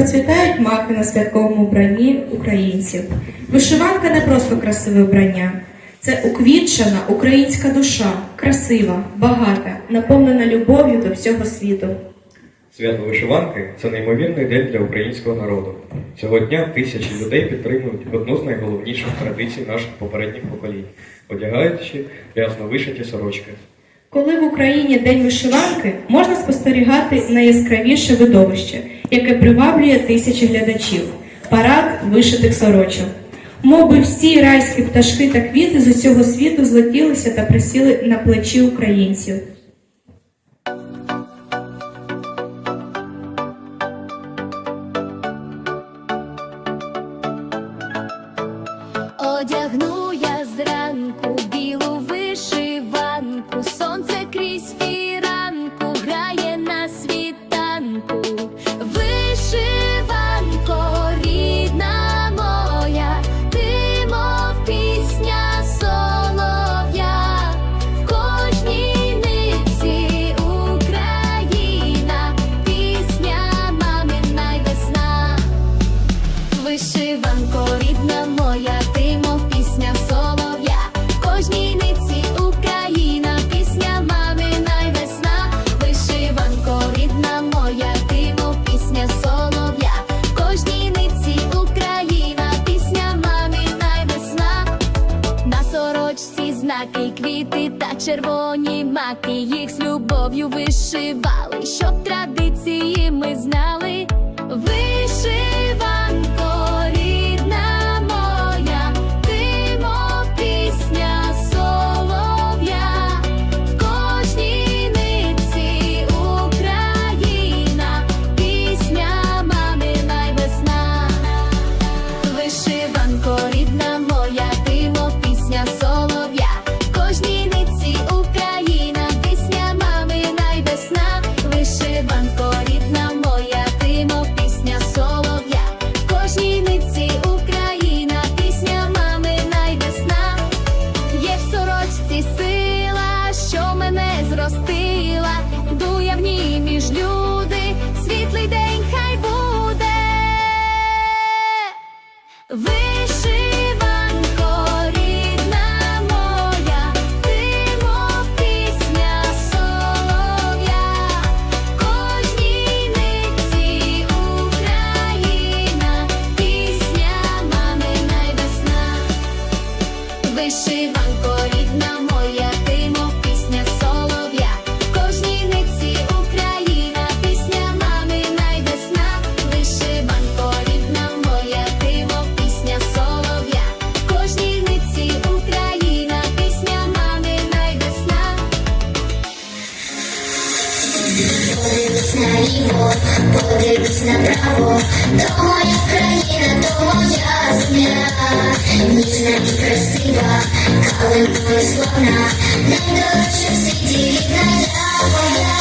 процвітають маки на святковому вбранні українців. Вишиванка не просто красиве вбрання. Це уквітчена українська душа, красива, багата, наповнена любов'ю до всього світу. Свято вишиванки це неймовірний день для українського народу. Цього дня тисячі людей підтримують одну з найголовніших традицій наших попередніх поколінь, одягаючи рясно вишиті сорочки. Коли в Україні День вишиванки, можна спостерігати найяскравіше видовище, яке приваблює тисячі глядачів парад вишитих сорочок. Моби всі райські пташки та квіти з усього світу злетілися та присіли на плечі українців. Одягну я зранку червоні маки. Їх з любов'ю вишивали, щоб традиції ми знали. Вишиванко, Ви наліво, подивись направо, то моя країна, то моя земля, ніжна і красива, калиною славна, найдорожча в світі рідна я моя,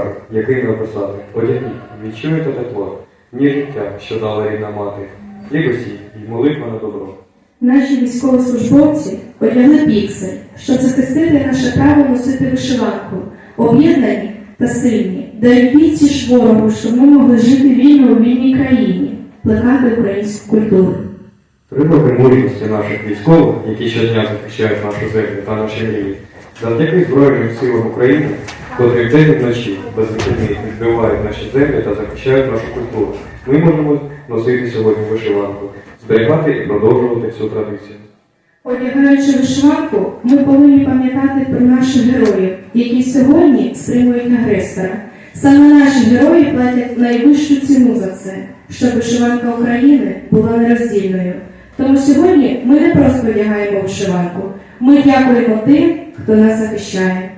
скарб, який написати. Одягніть, відчуєте тепло, ні життя, що дала рідна мати, хліб усі і молитва на добро. Наші військовослужбовці одягли піксель, щоб захистити наше право носити вишиванку, об'єднані та сильні, дають відсіч ворогу, щоб ми могли жити вільно у вільній країні, плекати українську культуру. Треба примурюватися наших військових, які щодня захищають нашу землю та наші мрії. Завдяки Збройним силам України, котрі без вихідних відбивають наші землі та захищають нашу культуру. Ми можемо носити сьогодні вишиванку, зберігати і продовжувати цю традицію. Одягаючи вишиванку, ми повинні пам'ятати про наших героїв, які сьогодні стримують агресора. Саме наші герої платять найвищу ціну за це, щоб вишиванка України була нероздільною. Тому сьогодні ми не просто одягаємо вишиванку, ми дякуємо тим, хто нас захищає.